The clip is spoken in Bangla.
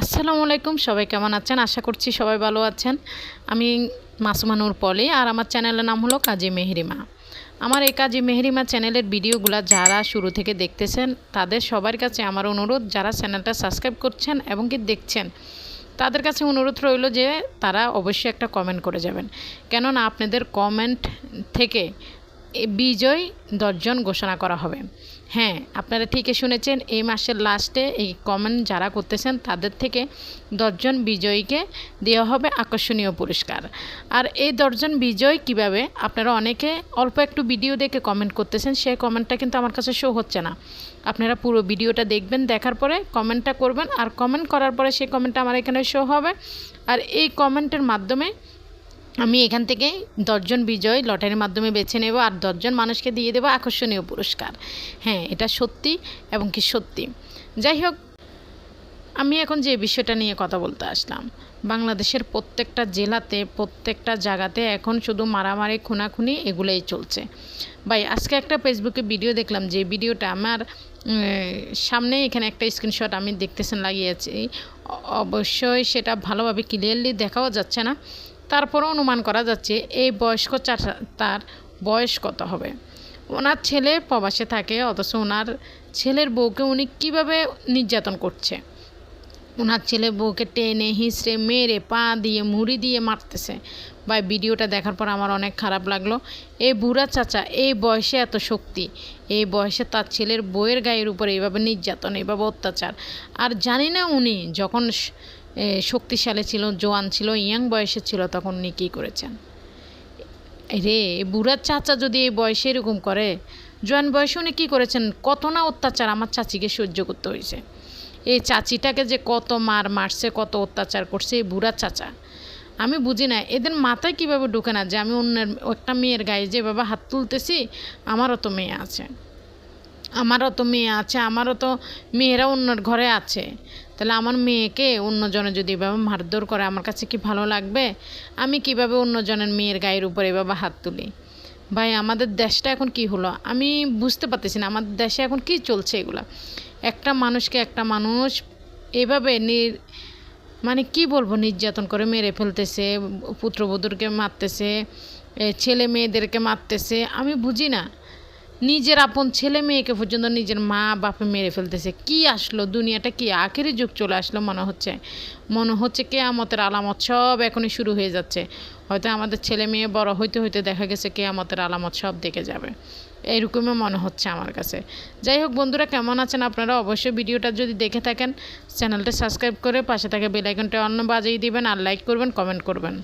আসসালামু আলাইকুম, সবাই কেমন আছেন? আশা করছি সবাই ভালো আছেন। আমি মাসুমানুর পলি আর আমার চ্যানেলের নাম হলো কাজী মেহরিমা। আমার এই কাজী মেহরিমা চ্যানেলের ভিডিওগুলো যারা শুরু থেকে দেখতেছেন, তাদের সবার কাছে আমার অনুরোধ, যারা চ্যানেলটা সাবস্ক্রাইব করছেন এবং কি দেখছেন, তাদের কাছে অনুরোধ রইল যে তারা অবশ্যই একটা কমেন্ট করে যাবেন। কেননা আপনাদের কমেন্ট থেকে বিজয় দশজন ঘোষণা করা হবে। হ্যাঁ আপনারা ঠিকই শুনেছেন, এই মাসের লাস্টে এই কমেন্ট যারা করতেছেন তাদের থেকে দশজন বিজয়ীকে দেওয়া হবে আকর্ষণীয় পুরস্কার। আর এই দশজন বিজয় কীভাবে? আপনারা অনেকে অল্প একটু ভিডিও দেখে কমেন্ট করতেছেন সেই কমেন্টটা কিন্তু আমার কাছে শো হচ্ছে না। আপনারা পুরো ভিডিওটা দেখবেন, দেখার পরে কমেন্টটা করবেন, আর কমেন্ট করার পরে সেই কমেন্টটা আমার এখানে শো হবে। আর এই কমেন্টের মাধ্যমে আমি এখান থেকে দশজন বিজয় লটারির মাধ্যমে বেছে নেব আর দশজন মানুষকে দিয়ে দেবো আকর্ষণীয় পুরস্কার। হ্যাঁ এটা সত্যি এবং কি সত্যি। যাই হোক, আমি এখন যে বিষয়টা নিয়ে কথা বলতে আসলাম, বাংলাদেশের প্রত্যেকটা জেলাতে, প্রত্যেকটা জায়গাতে এখন শুধু মারামারি, খুনাখুনি এগুলোই চলছে। ভাই, আজকে একটা ফেসবুকে ভিডিও দেখলাম, যে ভিডিওটা আমার সামনে এখানে একটা স্ক্রিনশট আমি দেখতেছেন, লাগিয়েছি। অবশ্যই সেটা ভালোভাবে ক্লিয়ারলি দেখাও যাচ্ছে না। তারপর অনুমান করা যাচ্ছে, এই বয়স্ক চাচা তার বয়স কত হবে? ওনার ছেলে প্রবাসে থাকে, অথচ ওনার ছেলের বউকে উনি কীভাবে নির্যাতন করছে? ওনার ছেলে বউকে টেনে, হিঁচড়ে, মেরে, পা দিয়ে, মুড়ি দিয়ে মারতেছে। বা ভিডিওটা দেখার পর আমার অনেক খারাপ লাগল। এই বুড়া চাচা এই বয়সে এত শক্তি, এই বয়সে তার ছেলের বউয়ের গায়ের উপরে এইভাবে নির্যাতন, এইভাবে অত্যাচার। আর জানি না উনি যখন শক্তিশালী ছিল, জোয়ান ছিল, ইয়াং বয়সে ছিল, তখন উনি কী করেছেন। রে, বুড়ার চাচা যদি এই বয়সে এরকম করে, জোয়ান বয়সে উনি কী করেছেন, কত না অত্যাচার আমার চাচিকে সহ্য করতে হয়েছে। এই চাচিটাকে যে কত মার মারছে, কত অত্যাচার করছে, এই বুড়ার চাচা। আমি বুঝি না, এদের মাথায় কীভাবে ঢুকে না যে আমি অন্যের, একটা মেয়ের গায়ে যেভাবে হাত তুলতেছি, আমারও তো মেয়ে আছে। আমারও তো মেয়ে আছে, আমারও তো মেয়েরা অন্যের ঘরে আছে। তাহলে আমার মেয়েকে অন্যজনে যদি এভাবে মারধর করে আমার কাছে কি ভালো লাগবে? আমি কীভাবে অন্যজনের মেয়ের গায়ের উপরে এভাবে হাত তুলি? ভাই, আমাদের দেশটা এখন কি হলো? আমি বুঝতে পারতেছি না, আমাদের দেশে এখন কি চলছে এগুলো? একটা মানুষকে একটা মানুষ এভাবে নির মানে কি বলব, নির্যাতন করে মেরে ফেলতেছে, পুত্রবধূরকে মারতেছে ছেলে মেয়েদেরকে মারতেছে, আমি বুঝি না। নিজের আপন ছেলে মেয়েকে পর্যন্ত নিজের মা বাপে মেরে ফেলতেছে। কি আসলো? দুনিয়াটা কি আখেরি যুগ চলে আসলো মনে হচ্ছে। মনে হচ্ছে কেয়ামতের আলামত সব এখনই শুরু হয়ে যাচ্ছে। হয়তো আমাদের ছেলে মেয়ে বড় হইতে হইতে দেখা গেছে কেয়ামতের আলামত সব দেখে যাবে। এইরকমই মনে হচ্ছে আমার কাছে। যাই হোক বন্ধুরা, কেমন আছেন আপনারা? অবশ্যই ভিডিওটা যদি দেখে থাকেন, চ্যানেলটা সাবস্ক্রাইব করে পাশে থাকে বেলাইকনটা অন্য বাজিয়ে দিবেন আর লাইক করবেন, কমেন্ট করবেন।